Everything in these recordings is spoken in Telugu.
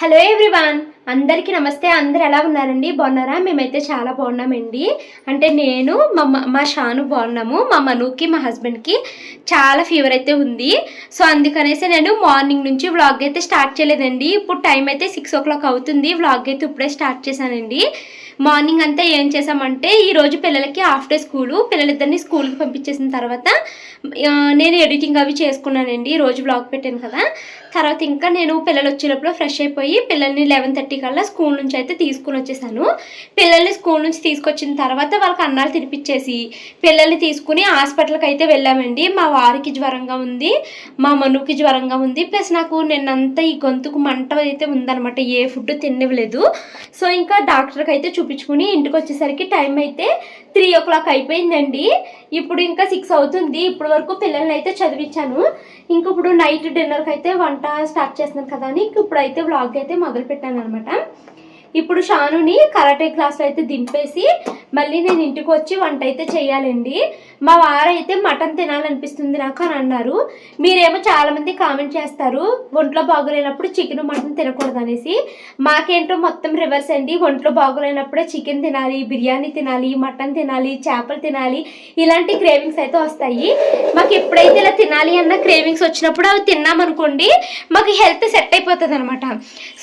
హలో ఎవ్రీవాన్ అందరికీ నమస్తే. అందరు ఎలా ఉన్నారండి? బాగున్నారా? మేమైతే చాలా బాగున్నామండి. అంటే నేను మా మా షాను బాగున్నాము. మా మనుకి మా హస్బెండ్కి చాలా ఫీవర్ అయితే ఉంది. సో అందుకనేసి నేను మార్నింగ్ నుంచి వ్లాగ్ అయితే స్టార్ట్ చేయలేదండి. ఇప్పుడు టైం అయితే సిక్స్ ఓ క్లాక్ అవుతుంది. వ్లాగ్ అయితే ఇప్పుడే స్టార్ట్ చేశానండి. మార్నింగ్ అంతా ఏం చేసామంటే ఈరోజు పిల్లలకి హాఫ్ డే స్కూలు. పిల్లలిద్దరిని స్కూల్కి పంపించేసిన తర్వాత నేను ఎడిటింగ్ అవి చేసుకున్నానండి. ఈరోజు రోజు బ్లాగ్ పెట్టాను కదా. తర్వాత ఇంకా నేను పిల్లలు వచ్చేటప్పుడు ఫ్రెష్ అయిపోయి పిల్లల్ని లెవెన్ థర్టీ కల్లా స్కూల్ నుంచి అయితే తీసుకుని వచ్చేసాను. పిల్లల్ని స్కూల్ నుంచి తీసుకొచ్చిన తర్వాత వాళ్ళకి అన్నాలు తినిపించేసి పిల్లల్ని తీసుకుని హాస్పిటల్కి అయితే వెళ్ళామండి. మా వారికి జ్వరంగా ఉంది మా మనుకి జ్వరంగా ఉంది. ప్లస్ నాకు నిన్నంతా ఈ గొంతుకు మంట అయితే ఉందన్నమాట. ఏ ఫుడ్ తినలేదు సో ఇంకా డాక్టర్కి అయితే చూపించుకుని ఇంటికి వచ్చేసరికి టైం అయితే త్రీ ఓ క్లాక్ అయిపోయిందండి. ఇప్పుడు ఇంకా సిక్స్ అవుతుంది. ఇప్పుడు వరకు పిల్లల్ని అయితే చదివించాను. ఇంక ఇప్పుడు నైట్ డిన్నర్కి అయితే వంట స్టార్ట్ చేస్తున్నాను కదా అని. ఇంక ఇప్పుడు అయితే వ్లాగ్ అయితే మొదలు పెట్టాను అనమాట ఇప్పుడు షానుని కరాటే క్లాస్లో అయితే దింపేసి మళ్ళీ నేను ఇంటికి వచ్చి వంట అయితే చేయాలండి. మా వారైతే మటన్ తినాలనిపిస్తుంది నాకు అని అన్నారు. మీరేమో చాలామంది కామెంట్ చేస్తారు ఒంట్లో బాగోలేనప్పుడు చికెన్ మటన్ తినకూడదు అనేసి. మాకేంటో మొత్తం రివర్స్ అండి ఒంట్లో బాగోలేనప్పుడే చికెన్ తినాలి బిర్యానీ తినాలి మటన్ తినాలి చేపలు తినాలి ఇలాంటి క్రేవింగ్స్ అయితే వస్తాయి. మాకు ఎప్పుడైతే ఇలా తినాలి అన్న క్రేవింగ్స్ వచ్చినప్పుడు అవి తిన్నామనుకోండి మాకు హెల్త్ సెట్ అయిపోతుంది అనమాట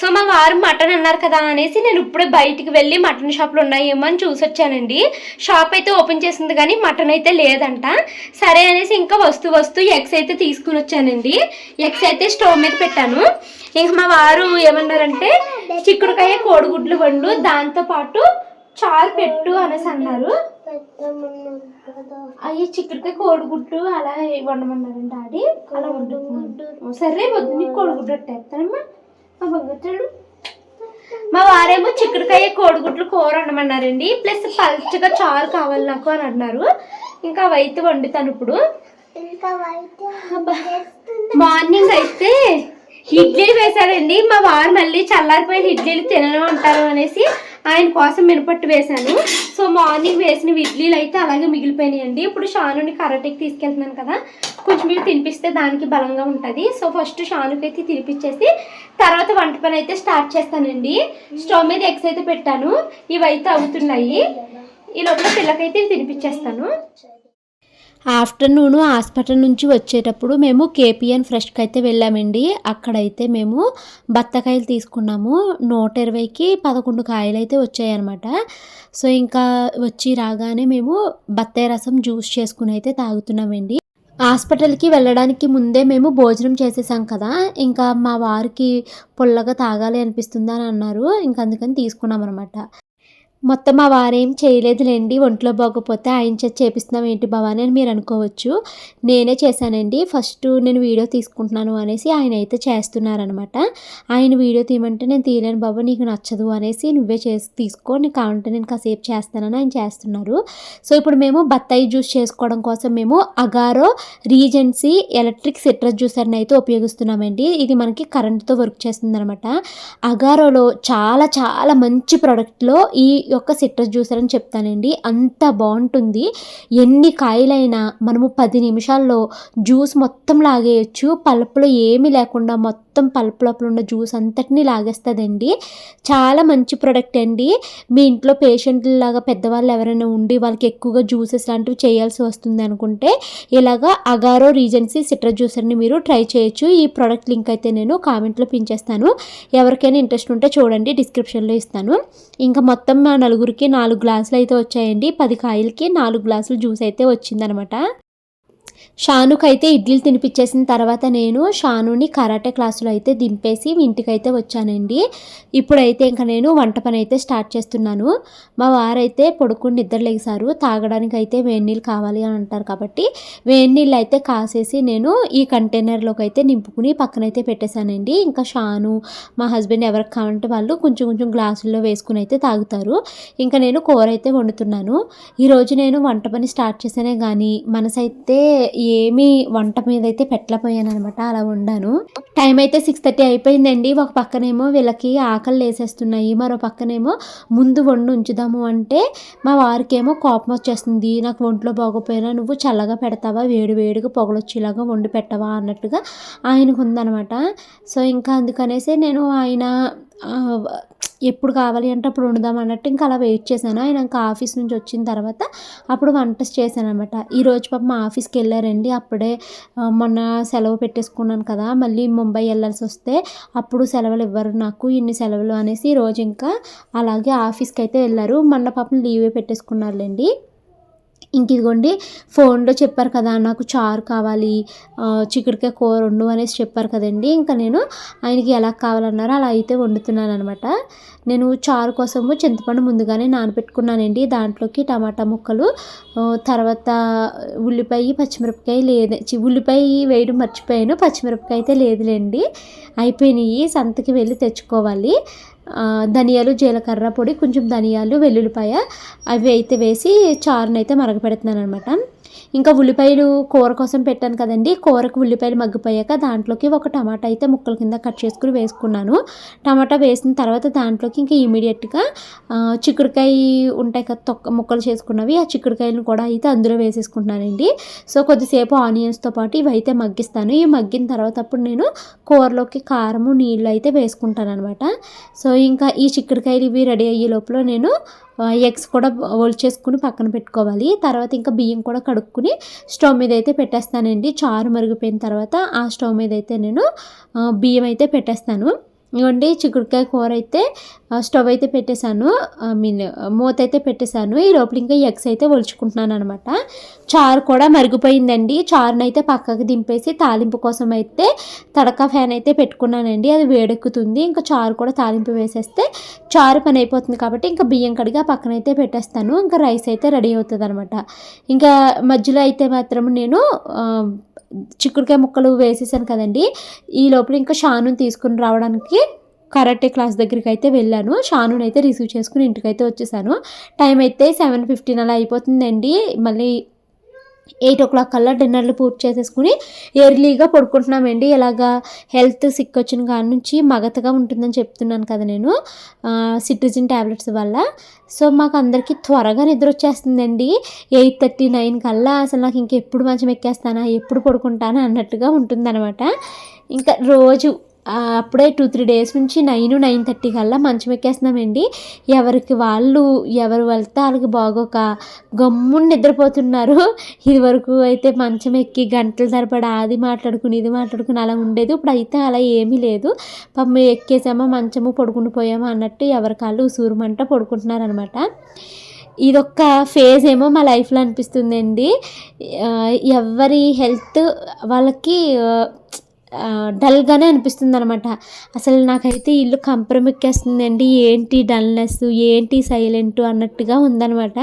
సో మా వారు మటన్ అన్నారు కదా అనేసి నేను ఇప్పుడే బయటికి వెళ్ళి మటన్ షాప్లు ఉన్నాయేమో అని చూసి వచ్చానండి షాప్ అయితే ఓపెన్ చేసింది కానీ మటన్ అయితే లేదంట. సరే అనేసి ఇంకా వస్తూ వస్తూ ఎగ్స్ అయితే తీసుకుని వచ్చానండి. ఎగ్స్ అయితే స్టవ్ మీద పెట్టాను. ఇంక మా వారు ఏమన్నారంటే చిక్కుడుకాయ కోడిగుడ్లు వండు దాంతో పాటు చారు పెట్టు అనేసి అన్నారు. అయ్యి చిక్కుడుకాయ కోడిగుడ్లు అలా వండమన్నారండి డాడీ. అలా వండు సరే వద్దు నీకు కోడిగుడ్డు పెట్టేస్తానమ్మా మా బంగారు మా వారేమో చిక్కుడుకాయ కోడిగుడ్లు కూర వండమన్నారండి. ప్లస్ పల్చగా చారు కావాలి నాకు అని అన్నారు. ఇంకా అవి అయితే వండుతాను ఇప్పుడు. మార్నింగ్ అయితే ఇడ్లీలు వేశారండి. మా వారు మళ్ళీ చల్లారిపోయిన ఇడ్లీలు తినను అంటారు అనేసి ఆయన కోసం మినపట్టు వేశాను. సో మార్నింగ్ వేసిన ఇడ్లీలు అయితే అలాగే మిగిలిపోయినాయండి. ఇప్పుడు షానుని కరాటేకి తీసుకెళ్తున్నాను కదా కొంచెం మీరు తినిపిస్తే దానికి బలంగా ఉంటుంది. సో ఫస్ట్ షానుకి అయితే తినిపించేసి తర్వాత వంట పని అయితే స్టార్ట్ చేస్తానండి. స్టవ్ మీద ఎగ్స్ అయితే పెట్టాను. ఇవైతే అవుతున్నాయి. ఈ లోపల పిల్లకైతే తినిపించేస్తాను. ఆఫ్టర్నూన్ హాస్పిటల్ నుంచి వచ్చేటప్పుడు మేము కేపీఎన్ ఫ్రెష్కి అయితే వెళ్ళామండి. అక్కడైతే మేము బత్తకాయలు తీసుకున్నాము. నూట ఇరవైకి పదకొండు కాయలు అయితే వచ్చాయన్నమాట. సో ఇంకా వచ్చి రాగానే మేము బత్తాయి రసం జ్యూస్ చేసుకుని అయితే తాగుతున్నామండి. హాస్పిటల్కి వెళ్ళడానికి ముందే మేము భోజనం చేసేసాం కదా. ఇంకా మా వారికి పుల్లగా తాగాలి అనిపిస్తుంది అని అన్నారు. ఇంకా అందుకని తీసుకున్నాం అనమాట మొత్తం మా వారేం చేయలేదులేండి ఒంట్లో బాగోపోతే ఆయన చేసి చేపిస్తున్నాం ఏంటి భవాని అని మీరు అనుకోవచ్చు. నేనే చేశానండి. ఫస్ట్ నేను వీడియో తీసుకుంటున్నాను అనేసి ఆయన అయితే చేస్తున్నారనమాట. ఆయన వీడియో తీయమంటే నేను తీయలేను బాబు నీకు నచ్చదు అనేసి నువ్వే చేసి తీసుకో నీకు కావాలంటే నేను కాసేపు చేస్తానని ఆయన చేస్తున్నారు. సో ఇప్పుడు మేము బత్తాయి జ్యూస్ చేసుకోవడం కోసం మేము అగారో రీజెన్సీ ఎలక్ట్రిక్ సిట్రస్ జ్యూసర్ని అయితే ఉపయోగిస్తున్నామండి. ఇది మనకి కరెంట్తో వర్క్ చేస్తుంది అనమాట అగారోలో చాలా చాలా మంచి ప్రోడక్ట్లో ఈ యొక్క సిట్రస్ జ్యూసర్ అని చెప్తానండి. అంత బాగుంటుంది. ఎన్ని కాయలైనా మనము పది నిమిషాల్లో జ్యూస్ మొత్తం లాగేయచ్చు. పలుపులో ఏమీ లేకుండా మొత్తం మొత్తం పలుపు లోపల ఉన్న జ్యూస్ అంతటిని లాగేస్తుందండి. చాలా మంచి ప్రోడక్ట్ అండి. మీ ఇంట్లో పేషెంట్లు లాగా పెద్దవాళ్ళు ఎవరైనా ఉండి వాళ్ళకి ఎక్కువగా జ్యూసెస్ లాంటివి చేయాల్సి వస్తుంది అనుకుంటే ఇలాగా అగారో రీజెన్సీ సిట్రస్ జ్యూసర్ని మీరు ట్రై చేయొచ్చు. ఈ ప్రోడక్ట్ లింక్ అయితే నేను కామెంట్లో పించేస్తాను ఎవరికైనా ఇంట్రెస్ట్ ఉంటే చూడండి డిస్క్రిప్షన్లో ఇస్తాను. ఇంకా మొత్తం మా నలుగురికి నాలుగు గ్లాసులు అయితే వచ్చాయండి. పది కాయలకి నాలుగు గ్లాసులు జ్యూస్ అయితే వచ్చిందనమాట. షానుకి అయితే ఇడ్లీలు తినిపించేసిన తర్వాత నేను షానుని కరాటే క్లాసులో అయితే దింపేసి ఇంటికైతే వచ్చానండి. ఇప్పుడైతే ఇంకా నేను వంట పని అయితే స్టార్ట్ చేస్తున్నాను. మా వారైతే పొడుకుని నిద్రలేసారు తాగడానికి అయితే వేడి నీళ్ళు కావాలి అని అంటారు కాబట్టి వేడి నీళ్ళు అయితే కాసేసి నేను ఈ కంటైనర్లోకి అయితే నింపుకుని పక్కనైతే పెట్టేశానండి. ఇంకా షాను మా హస్బెండ్ ఎవరికి కావాలంటే వాళ్ళు కొంచెం కొంచెం గ్లాసుల్లో వేసుకుని అయితే తాగుతారు. ఇంకా నేను కూర అయితే వండుతున్నాను. ఈరోజు నేను వంట పని స్టార్ట్ చేశానే కానీ మనసైతే ఏమీ వంట మీద అయితే పెట్టలేకపోయాను అనమాట అలా వండాను. టైం అయితే సిక్స్ థర్టీ అయిపోయిందండి. ఒక పక్కనేమో వీళ్ళకి ఆకలి వేసేస్తున్నాయి. మరో పక్కనేమో ముందు వండు ఉంచుదాము అంటే మా వారికేమో కోపం వచ్చేస్తుంది. నాకు ఒంట్లో బాగోపోయినా నువ్వు చల్లగా పెడతావా? వేడి వేడిగా పొగలొచ్చేలాగా వండి పెట్టవా? అన్నట్టుగా ఆయనకు ఉందనమాట సో ఇంకా అందుకనేసి నేను ఆయన ఎప్పుడు కావాలి అంటే అప్పుడు వండుదాం అన్నట్టు ఇంకా అలా వెయిట్ చేశాను. ఆయన ఇంకా ఆఫీస్ నుంచి వచ్చిన తర్వాత అప్పుడు వంట చేశాను అనమాట ఈరోజు పాప మా ఆఫీస్కి వెళ్ళారండి. అప్పుడే మొన్న సెలవు పెట్టేసుకున్నాను కదా మళ్ళీ ముంబై వెళ్ళాల్సి వస్తే అప్పుడు సెలవులు ఇవ్వరు నాకు ఇన్ని సెలవులు అనేసి ఈరోజు ఇంకా అలాగే ఆఫీస్కి అయితే వెళ్ళారు. మొన్న పాపం లీవే పెట్టేసుకున్నారులేండి. ఇంక ఇదిగోండి ఫోన్లో చెప్పారు కదా నాకు చారు కావాలి చిక్కుడికాయ చిక్కుడుకాయ కూర వండు అనేసి చెప్పారు కదండి. ఇంకా నేను ఆయనకి ఎలా కావాలన్నారో అలా అయితే వండుతున్నాను అనమాట నేను చారు కోసము చింతపండు ముందుగానే నానబెట్టుకున్నానండి. దాంట్లోకి టమాటా ముక్కలు తర్వాత ఉల్లిపాయ పచ్చిమిరపకాయ లేదు ఉల్లిపాయ వేయడం మర్చిపోయాను పచ్చిమిరపకాయ అయితే లేదులేండి. అయిపోయినాయి సంతకి వెళ్ళి తెచ్చుకోవాలి. ధనియాలు జీలకర్ర పొడి కొంచెం ధనియాలు వెల్లుల్లిపాయ అవి అయితే వేసి చారునైతే మరగపెడుతున్నాను అనమాట ఇంకా ఉల్లిపాయలు కూర కోసం పెట్టాను కదండి. కూరకు ఉల్లిపాయలు మగ్గిపోయాక దాంట్లోకి ఒక టమాటా అయితే ముక్కల కింద కట్ చేసుకుని వేసుకున్నాను. టమాటా వేసిన తర్వాత దాంట్లోకి ఇంకా ఇమీడియట్గా చిక్కుడుకాయ ఉంటాయి కదా తొక్క ముక్కలు చేసుకున్నవి ఆ చిక్కుడుకాయలను కూడా అయితే అందులో వేసేసుకుంటున్నానండి. సో కొద్దిసేపు ఆనియన్స్తో పాటు ఇవి అయితే మగ్గిస్తాను. ఇవి మగ్గిన తర్వాత అప్పుడు నేను కూరలోకి కారము నీళ్ళు అయితే వేసుకుంటాను అనమాట సో ఇంకా ఈ చిక్కుడుకాయలు ఇవి రెడీ అయ్యే లోపల నేను ఎగ్స్ కూడా ఒలిచేసుకుని పక్కన పెట్టుకోవాలి. తర్వాత ఇంకా బియ్యం కూడా కడుక్కుని స్టవ్ మీద అయితే పెట్టేస్తానండి. చారు మరిగిపోయిన తర్వాత ఆ స్టవ్ మీద అయితే నేను బియ్యం అయితే పెట్టేస్తాను. ఇవ్వండి చిక్కుడుకాయ కూర అయితే స్టవ్ అయితే పెట్టేశాను. ఐ మీన్ మూత అయితే పెట్టేశాను. ఈ లోపల ఇంకా ఎగ్స్ అయితే ఒలుచుకుంటున్నాను అనమాట చారు కూడా మరిగిపోయిందండి. చారుని అయితే పక్కకు దింపేసి తాలింపు కోసం అయితే తడక ఫ్యాన్ అయితే పెట్టుకున్నానండి. అది వేడెక్కుతుంది. ఇంకా చారు కూడా తాలింపు వేసేస్తే చారు పని అయిపోతుంది కాబట్టి ఇంకా బియ్యం కడిగా పక్కన అయితే పెట్టేస్తాను. ఇంకా రైస్ అయితే రెడీ అవుతుంది అనమాట ఇంకా మధ్యలో అయితే మాత్రం నేను చిక్కుడుకాయ ముక్కలు వేసేసాను కదండి. ఈ లోపల ఇంకా షాను తీసుకుని రావడానికి కరాటే క్లాస్ దగ్గరికి అయితే వెళ్ళాను. షానుని అయితే రిసీవ్ చేసుకుని ఇంటికి అయితే వచ్చేసాను. టైం అయితే సెవెన్ ఫిఫ్టీన్ అలా అయిపోతుందండి. మళ్ళీ ఎయిట్ ఓ క్లాక్ కల్లా డిన్నర్లు పూర్తి చేసేసుకుని ఎర్లీగా పడుకుంటున్నామండి. ఇలాగా హెల్త్ సిక్ వచ్చిన కాడ నుంచి మగతగా ఉంటుందని చెప్తున్నాను కదా నేను సిట్రిజిన్ ట్యాబ్లెట్స్ వల్ల. సో మాకు అందరికీ త్వరగా నిద్ర వచ్చేస్తుందండి. ఎయిట్ థర్టీ నైన్ కల్లా అసలు నాకు ఇంకెప్పుడు మంచం ఎక్కేస్తానా ఎప్పుడు పడుకుంటానా అన్నట్టుగా ఉంటుందన్నమాట. ఇంకా రోజు అప్పుడే టూ త్రీ డేస్ నుంచి నైన్ నైన్ థర్టీ కల్లా మంచం ఎక్కేస్తున్నామండి. ఎవరికి వాళ్ళు ఎవరు వెళ్తే వాళ్ళకి బాగోక గమ్ముని నిద్రపోతున్నారు. ఇది వరకు అయితే మంచం ఎక్కి గంటల తరబడి అది మాట్లాడుకుని ఇది మాట్లాడుకుని అలా ఉండేది. ఇప్పుడు అయితే అలా ఏమీ లేదు. పాపం ఎక్కేసామా మంచము పడుకుని పోయామా అన్నట్టు ఎవరి కాళ్ళు ఉసూరుమంట పడుకుంటున్నారనమాట ఇదొక్క ఫేజ్ ఏమో మా లైఫ్లో అనిపిస్తుందండి. ఎవరి హెల్త్ వాళ్ళకి డల్గానే అనిపిస్తుంది అనమాట అసలు నాకైతే ఇల్లు కంప్రమిక్కేస్తుందండి. ఏంటి డల్నెస్ ఏంటి సైలెంట్ అన్నట్టుగా ఉందనమాట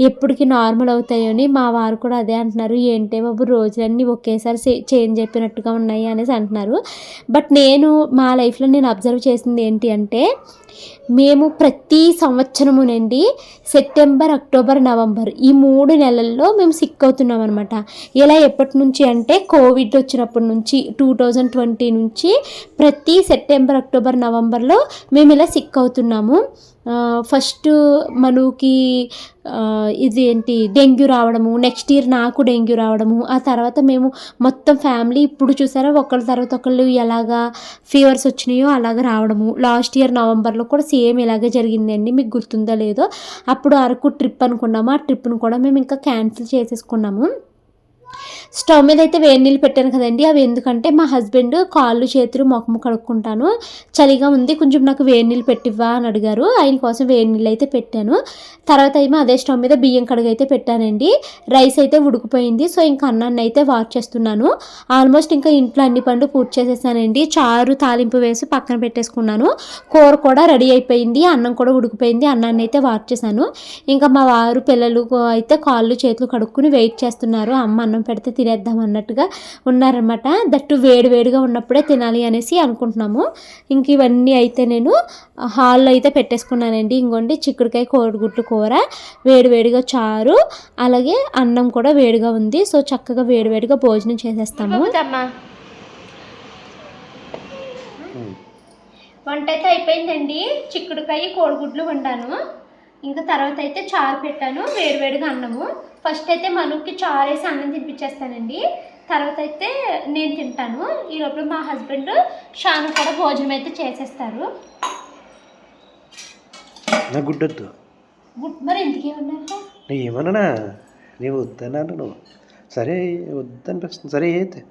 ఎప్పటికి నార్మల్ అవుతాయని మా వారు కూడా అదే అంటున్నారు. ఏంటే బాబు రోజులన్నీ ఒకేసారి చే- చేంజ్ అయిపోయినట్టుగా ఉన్నాయి అనేసి అంటున్నారు. బట్ నేను మా లైఫ్లో నేను అబ్జర్వ్ చేసింది ఏంటి అంటే మేము ప్రతి సంవత్సరమునండి సెప్టెంబర్ అక్టోబర్ నవంబర్ ఈ మూడు నెలల్లో మేము సిక్ అవుతున్నాం అనమాట ఇలా ఎప్పటి నుంచి అంటే కోవిడ్ వచ్చినప్పటి నుంచి టూ థౌజండ్ ట్వంటీ నుంచి ప్రతి సెప్టెంబర్ అక్టోబర్ నవంబర్లో మేము ఇలా సిక్ అవుతున్నాము. ఫస్ట్ మనకి ఇదేంటి ఇది ఏంటి డెంగ్యూ రావడము నెక్స్ట్ ఇయర్ నాకు డెంగ్యూ రావడము ఆ తర్వాత మేము మొత్తం ఫ్యామిలీ ఇప్పుడు చూసారా ఒకళ్ళ తర్వాత ఒకళ్ళు ఎలాగా ఫీవర్స్ వచ్చినాయో అలాగ రావడము. లాస్ట్ ఇయర్ నవంబర్లో కూడా సేమ్ ఇలాగే జరిగిందండి మీకు గుర్తుందో లేదో. అప్పుడు అరకు ట్రిప్ అనుకున్నాము ఆ ట్రిప్ను కూడా మేము ఇంకా క్యాన్సిల్ చేసేసుకున్నాము. స్టవ్ మీద అయితే వేడి నీళ్ళు పెట్టాను కదండి. అవి ఎందుకంటే మా హస్బెండ్ కాళ్ళు చేతులు ముఖం కడుక్కుంటాను. చలిగా ఉంది కొంచెం నాకు వేడి నీళ్ళు పెట్టివ్వా అని అడిగారు. ఆయన కోసం వేడి నీళ్ళు అయితే పెట్టాను. తర్వాత ఏమో అదే స్టవ్ మీద బియ్యం కడుగు అయితే పెట్టానండి. రైస్ అయితే ఉడికిపోయింది. సో ఇంకా అన్నాన్ని అయితే వాష్ చేస్తున్నాను. ఆల్మోస్ట్ ఇంకా ఇంట్లో అన్ని పండు పూర్తి చేసేసానండి. చారు తాలింపు వేసి పక్కన పెట్టేసుకున్నాను. కూర కూడా రెడీ అయిపోయింది. అన్నం కూడా ఉడికిపోయింది. అన్నాన్ని అయితే వాష్ చేశాను. ఇంకా మా వారు పిల్లలు అయితే కాళ్ళు చేతులు కడుక్కుని వెయిట్ చేస్తున్నారు. అమ్మ అన్నం పెడితే తినేద్దాం అన్నట్టుగా ఉన్నారనమాట దట్టు వేడి వేడిగా ఉన్నప్పుడే తినాలి అనేసి అనుకుంటున్నాము. ఇంక ఇవన్నీ అయితే నేను హాల్లో అయితే పెట్టేసుకున్నానండి. ఇంకోండి చిక్కుడుకాయ కోడిగుడ్లు కూర వేడి వేడిగా చారు అలాగే అన్నం కూడా వేడిగా ఉంది. సో చక్కగా వేడి వేడిగా భోజనం చేసేస్తాము. వంట అయితే అయిపోయిందండి. చిక్కుడుకాయ కోడిగుడ్లు వండాను. ఇంకా తర్వాత అయితే చారు పెట్టాను వేడివేడిగా అన్నము. ఫస్ట్ అయితే మనుకి చారు వేసి అన్నం తినిపించేస్తానండి తర్వాత అయితే నేను తింటాను. ఈ లోపల మా హస్బెండ్ షాను కూడా భోజనం అయితే చేసేస్తారు. నా గుడ్డొద్దు. గుడ్ మరి ఎందుకేమన్నారా నేను ఏమన్నా నేను వద్దన్నాను నువ్వు సరే వద్దనిపిస్తుంది. సరే అయితే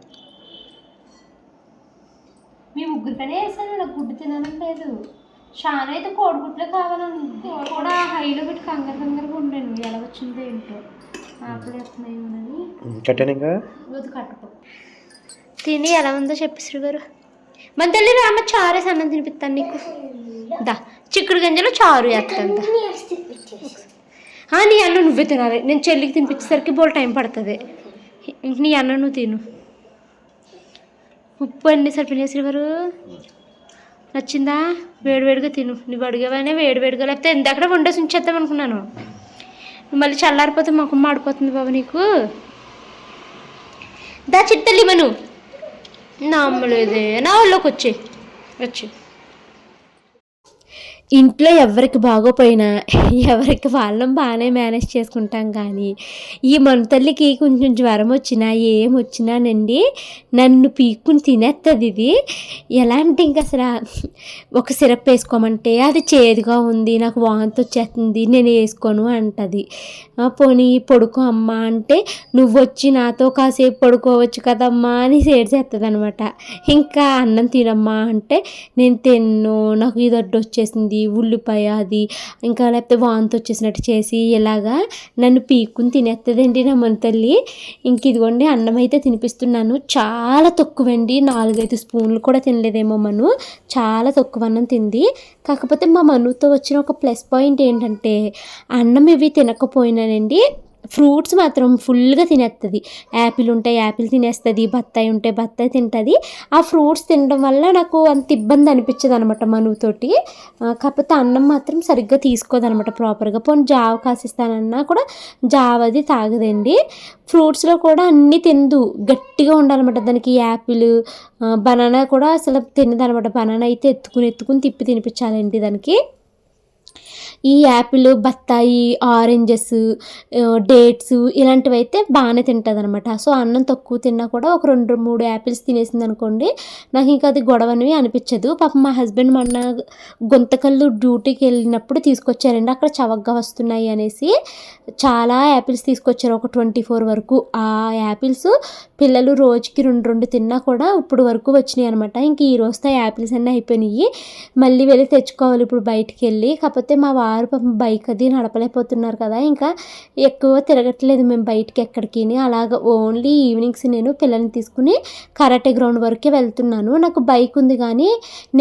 మీ ముగ్గురు పని వేసాను. నాకు గుడ్డు తినాలని లేదు. షాన్ అయితే కోడిగుడ్లే కావాలని కూడా హైలో పెట్టి కంగారు కంగారుగా ఉండాను. ఎలా వచ్చిందో ఏంటో. కట్టాను ఇంకా? తిని ఎలా ఉందో చెప్పిస్తారు గారు మన తల్లి రామ చారే అన్నం తినిపిస్తాను నీకు. దా చిక్కుడు గింజలు చారు వేస్తాను నీ అన్నం నువ్వే తినాలి. నేను చెల్లికి తినిపించేసరికి బోల్ టైం పడుతుంది. ఇంక నీ అన్నం నువ్వు తిను. ఉప్పు అన్ని సరిపోయినాయి గారు నచ్చిందా? వేడివేడిగా తిను. నువ్వు అడిగేవానే వేడివేడిగా లేకపోతే ఇందాక వండేసి ఉంచేద్దాం అనుకున్నాను. మళ్ళీ చల్లారిపోతే ముఖం మాడిపోతుంది బాబు నీకు. దా చిత్తల్లి మను. నమ్మలేదే నా వాళ్ళకి వచ్చే. వచ్చి. ఇంట్లో ఎవరికి బాగోపోయినా ఎవరికి వాళ్ళం బాగానే మేనేజ్ చేసుకుంటాం కానీ ఈ మన తల్లికి కొంచెం జ్వరం వచ్చినా ఏం వచ్చినానండి నన్ను పీక్కుని తినేస్తుంది ఇది. ఎలా అంటే ఇంక అసలు ఒక సిరప్ వేసుకోమంటే అది చేదుగా ఉంది నాకు వాంతి వచ్చేస్తుంది నేను వేసుకోను అంటది. పోనీ పడుకో అమ్మా అంటే నువ్వు వచ్చి నాతో కాసేపు పడుకోవచ్చు కదమ్మా అని సేడ్చేస్తుంది అనమాట ఇంకా అన్నం తినమ్మా అంటే నేను తిన్ను నాకు ఇది అడ్డు వచ్చేసింది అది ఉల్లిపాయ అది ఇంకా లేకపోతే వాంతి వచ్చేసినట్టు చేసి ఇలాగా నన్ను పీక్కుని తినేస్తుందండి నా మన తల్లి. ఇంక ఇదిగోండి అన్నం అయితే తినిపిస్తున్నాను. చాలా తక్కువండి. నాలుగైదు స్పూన్లు కూడా తినలేదేమో మను. చాలా తక్కువ అన్నం తింది. కాకపోతే మా మనుతో వచ్చిన ఒక ప్లస్ పాయింట్ ఏంటంటే అన్నం ఇవి తినకపోయినానండి. ఫ్రూట్స్ మాత్రం ఫుల్గా తినేస్తుంది యాపిల్ ఉంటే యాపిల్ తినేస్తుంది బత్తాయి ఉంటే బత్తాయి తింటుంది. ఆ ఫ్రూట్స్ తినడం వల్ల నాకు అంత ఇబ్బంది అనిపించదు అనమాట మనువుతోటి కాకపోతే అన్నం మాత్రం సరిగ్గా తీసుకోదనమాట ప్రాపర్గా. పోనీ జావ కాసిస్తానన్నా కూడా జావ అది తాగదండి. ఫ్రూట్స్లో కూడా అన్నీ తిందు. గట్టిగా ఉండాలన్నమాట దానికి యాపిల్ బనానా కూడా అసలు తినదనమాట బనానా అయితే ఎత్తుకుని ఎత్తుకుని తిప్పి తినిపించాలండి దానికి. ఈ యాపిల్ బత్తాయి ఆరెంజెస్ డేట్స్ ఇలాంటివి అయితే బాగానే తింటుంది అనమాట సో అన్నం తక్కువ తిన్నా కూడా ఒక రెండు మూడు యాపిల్స్ తినేసింది అనుకోండి నాకు ఇంకా అది గొడవని అనిపించదు. పాప మా హస్బెండ్ మొన్న గుంతకల్లు డ్యూటీకి వెళ్ళినప్పుడు తీసుకొచ్చారండి. అక్కడ చవగ్గా వస్తున్నాయి అనేసి చాలా యాపిల్స్ తీసుకొచ్చారు. ఒక ట్వంటీ ఫోర్ వరకు ఆ యాపిల్స్ పిల్లలు రోజుకి రెండు రెండు తిన్నా కూడా ఇప్పుడు వరకు వచ్చినాయి అనమాట ఇంక ఈ రోజుతో యాపిల్స్ అన్నీ అయిపోయినాయి. మళ్ళీ వెళ్ళి తెచ్చుకోవాలి ఇప్పుడు బయటికి వెళ్ళి. కాకపోతే మా వారు పాపం బైక్ అది నడపలేకపోతున్నారు కదా. ఇంకా ఎక్కువ తిరగట్లేదు మేము బయటికి ఎక్కడికి అలాగ ఓన్లీ ఈవినింగ్స్ నేను పిల్లల్ని తీసుకుని కరాటే గ్రౌండ్ వరకే వెళ్తున్నాను. నాకు బైక్ ఉంది కానీ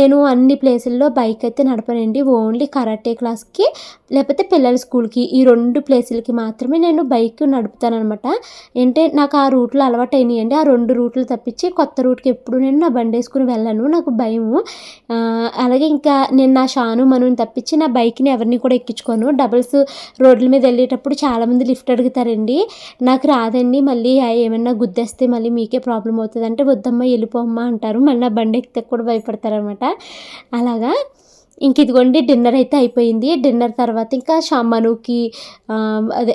నేను అన్ని ప్లేసుల్లో బైక్ అయితే నడపనండి. ఓన్లీ కరాటే క్లాస్కి లేకపోతే పిల్లల స్కూల్కి ఈ రెండు ప్లేసులకి మాత్రమే నేను బైక్ నడుపుతానమాట అంటే నాకు ఆ రూట్లో అలవాటు అయినాయండి ఆ రెండు రూట్లు తప్పించి కొత్త రూట్కి ఎప్పుడు నేను నా బండి వేసుకుని వెళ్ళను. నాకు భయము. అలాగే ఇంకా నేను నా షాను మనుని తప్పించి నా బైక్ని ఎవరిని కూడా ఎక్కించుకోను. డబుల్స్ రోడ్ల మీద వెళ్ళేటప్పుడు చాలామంది లిఫ్ట్ అడుగుతారండి. నాకు రాదండి మళ్ళీ ఏమన్నా గుద్దేస్తే మళ్ళీ మీకే ప్రాబ్లం అవుతుంది అంటే వద్దమ్మా వెళ్ళిపోమ్మా అంటారు. మళ్ళీ బండి ఎక్కితే కూడా భయపడతారనమాట అలాగా. ఇంక ఇదిగోండి డిన్నర్ అయితే అయిపోయింది. డిన్నర్ తర్వాత ఇంకా షా మనుకి అదే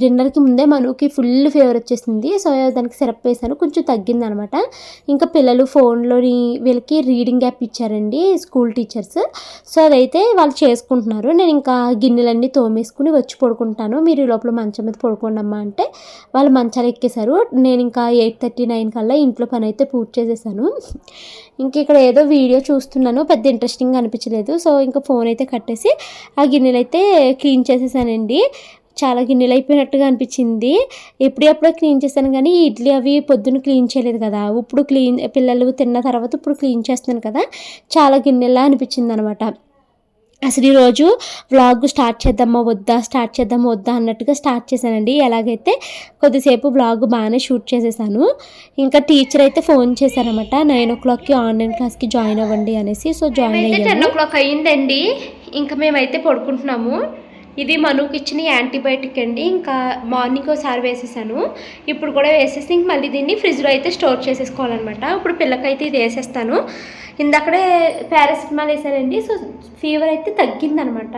డిన్నర్కి ముందే మనుకి ఫుల్ ఫీవర్ వచ్చేసింది. సో దానికి సిరప్ వేసాను కొంచెం తగ్గింది అనమాట ఇంకా పిల్లలు ఫోన్లోని వీళ్ళకి రీడింగ్ యాప్ ఇచ్చారండి స్కూల్ టీచర్స్ సో అదైతే వాళ్ళు చేసుకుంటున్నారు. నేను ఇంకా గిన్నెలన్నీ తోమేసుకుని వచ్చి పడుకుంటాను. మీరు ఈ లోపల మంచం మీద పడుకోండి అమ్మా అంటే వాళ్ళు మంచాలు ఎక్కేశారు. నేను ఇంకా ఎయిట్ థర్టీ నైన్ కల్లా ఇంట్లో పని అయితే పూర్తి చేసేసాను. ఇంక ఇక్కడ ఏదో వీడియో చూస్తున్నాను పెద్ద ఇంట్రెస్టింగ్ అనిపించలేదు. సో ఇంకా ఫోన్ అయితే కట్టేసి ఆ గిన్నెలు అయితే క్లీన్ చేసేసానండి. చాలా గిన్నెలు అయిపోయినట్టుగా అనిపించింది ఎప్పుడెప్పుడో క్లీన్ చేశాను కానీ ఇడ్లీ అవి పొద్దున్న క్లీన్ చేయలేదు కదా. ఇప్పుడు క్లీన్ పిల్లలు తిన్న తర్వాత ఇప్పుడు క్లీన్ చేస్తున్నాను కదా. చాలా గిన్నెలా అనిపించింది అనమాట అసలు ఈరోజు వ్లాగ్ స్టార్ట్ చేద్దామా వద్దా స్టార్ట్ చేద్దామా వద్దా అన్నట్టుగా స్టార్ట్ చేశానండి. ఎలాగైతే కొద్దిసేపు వ్లాగ్ బాగానే షూట్ చేసేసాను. ఇంకా టీచర్ అయితే ఫోన్ చేశారనమాట నైన్ ఓ క్లాక్కి ఆన్లైన్ క్లాస్కి జాయిన్ అవ్వండి అనేసి. సో జాయిన్ అయితే టెన్ అయ్యాను ఓ క్లాక్ అయ్యిందండి. ఇంకా మేమైతే పడుకుంటున్నాము. ఇది మనకు ఇచ్చిన యాంటీబయాటిక్ అండి. ఇంకా మార్నింగ్ ఒకసారి వేసేసాను. ఇప్పుడు కూడా వేసేసి ఇంక మళ్ళీ దీన్ని ఫ్రిడ్జ్లో అయితే స్టోర్ చేసేసుకోవాలన్నమాట. ఇప్పుడు పిల్లకైతే ఇది వేసేస్తాను. ఇందక్కడే పారాసిటమాల్ వేసానండి. సో ఫీవర్ అయితే తగ్గిందనమాట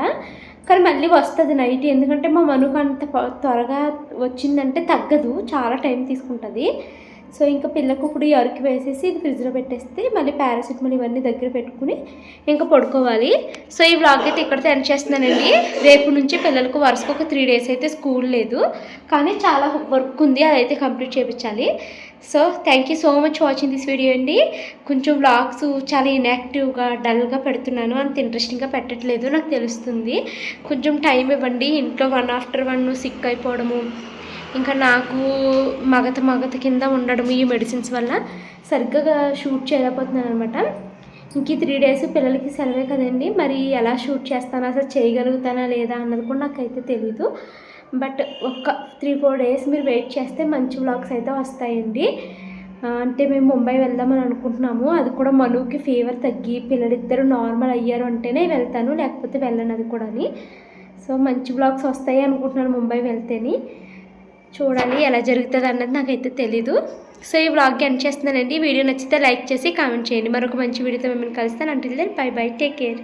కానీ మళ్ళీ వస్తుంది నైట్. ఎందుకంటే మా మనుకు అంత త్వరగా వచ్చిందంటే తగ్గదు. చాలా టైం తీసుకుంటుంది. సో ఇంకా పిల్లకు ఇప్పుడు ఈ అరకు వేసేసి ఇది ఫ్రిడ్జ్లో పెట్టేస్తే మళ్ళీ పారాసిటమాల్ ఇవన్నీ దగ్గర పెట్టుకుని ఇంకా పడుకోవాలి. సో ఈ వ్లాగ్ అయితే ఇక్కడితో ఎండ్ చేస్తున్నానండి. రేపు నుంచి పిల్లలకు వరుసకు ఒక త్రీ డేస్ అయితే స్కూల్ లేదు. కానీ చాలా వర్క్ ఉంది. అదైతే కంప్లీట్ చేయించాలి so thank you so much watching this video అండి. కొంచెం వ్లాగ్స్ చాలా ఇన్యాక్టివ్గా డల్గా పెడుతున్నాను. అంత ఇంట్రెస్టింగ్గా పెట్టట్లేదు. నాకు తెలుస్తుంది. కొంచెం టైం ఇవ్వండి. ఇంట్లో వన్ ఆఫ్టర్ వన్ సిక్ అయిపోవడము ఇంకా నాకు మగత మగత కింద ఉండడం ఈ మెడిసిన్స్ వల్ల సరిగ్గా షూట్ చేయలేకపోతున్నాను అనమాట ఇంక ఈ త్రీ డేస్ పిల్లలకి సెలవే కదండి. మరి ఎలా షూట్ చేస్తాను అసలు చేయగలుగుతానా లేదా అన్నది కూడా నాకైతే తెలీదు. బట్ ఒక త్రీ ఫోర్ డేస్ మీరు వెయిట్ చేస్తే మంచి వ్లాగ్స్ అయితే వస్తాయండి. అంటే మేము ముంబై వెళ్దామని అనుకుంటున్నాము. అది కూడా మనుకి ఫీవర్ తగ్గి పిల్లలిద్దరూ నార్మల్ అయ్యారు అంటేనే వెళ్తాను లేకపోతే వెళ్ళను అది కూడా సో మంచి బ్లాగ్స్ వస్తాయి అనుకుంటున్నాను ముంబై వెళ్తేనే. చూడాలి ఎలా జరుగుతుంది అన్నది నాకైతే తెలీదు. సో ఈ వ్లాగ్కి ఎండ్ చేస్తున్నానండి. వీడియో నచ్చితే లైక్ చేసి కామెంట్ చేయండి. మరొక మంచి వీడియోతో మిమ్మల్ని కలుస్తాను అంటే బై బై. Take care.